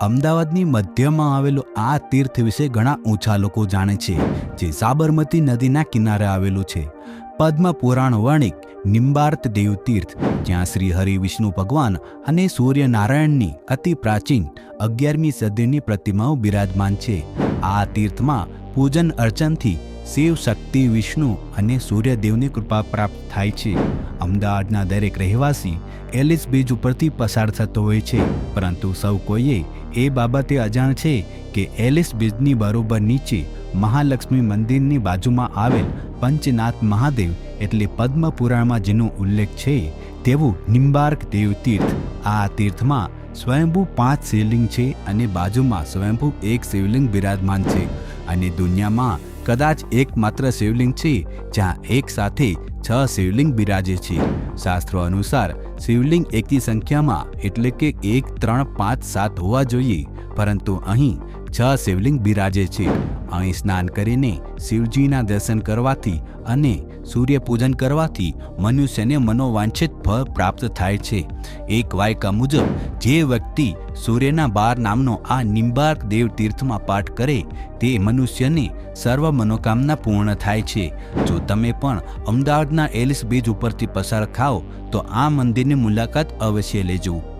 અમદાવાદની મધ્યમાં આવેલું આ તીર્થ વિશે ઘણા ઓછા લોકો જાણે છે, જે સાબરમતી નદીના કિનારે આવેલું છે. પદ્મ પુરાણ વર્ણિક નિંબાર્ત દેવ તીર્થ, જ્યાં શ્રી હરિ વિષ્ણુ ભગવાન અને સૂર્યનારાયણની અતિ પ્રાચીન અગિયારમી સદીની પ્રતિમાઓ બિરાજમાન છે. આ તીર્થમાં પૂજન અર્ચનથી શિવ શક્તિ વિષ્ણુ અને સૂર્યદેવની કૃપા પ્રાપ્ત થાય છે. અમદાવાદના દરેક રહેવાસી એલિસ બ્રિજ ઉપરથી પસાર થતો હોય છે. પરંતુ સૌ કોઈએ એ બાબતે અજાણ છે કે એલિસ બીજની બરોબર નીચે મહાલક્ષ્મી મંદિરની બાજુમાં આવેલ પંચનાથ મહાદેવ એટલે પદ્મ પુરાણમાં જેનો ઉલ્લેખ છે તેવું નિંબાર્ક દેવ તીર્થ આ તીર્થમાં સ્વયંભૂ પાંચ શિવલિંગ છે અને બાજુમાં સ્વયંભૂ એક શિવલિંગ બિરાજમાન છે. અને દુનિયામાં કદાચ એકમાત્ર શિવલિંગ છે જ્યાં એક સાથે છ શિવલિંગ બિરાજે છે. શાસ્ત્રો અનુસાર શિવલિંગ એકની સંખ્યામાં એટલે કે એક, ત્રણ, પાંચ, સાત હોવા જોઈએ, પરંતુ અહીં છ શિવલિંગ બિરાજે છે. અહીં સ્નાન કરીને શિવજીના દર્શન કરવાથી અને સૂર્ય પૂજન કરવાથી મનુષ્યને મનોવાંછિત ફળ પ્રાપ્ત થાય છે. એક વાયકા મુજબ જે વ્યક્તિ સૂર્યના બાર નામનો આ નિંબાર્ક દેવ તીર્થમાં પાઠ કરે તે મનુષ્યને સર્વ મનોકામના પૂર્ણ થાય છે. જો તમે પણ અમદાવાદના એલિસ બીજ ઉપરથી પસાર ખાઓ તો આ મંદિરની મુલાકાત અવશ્ય લેજો.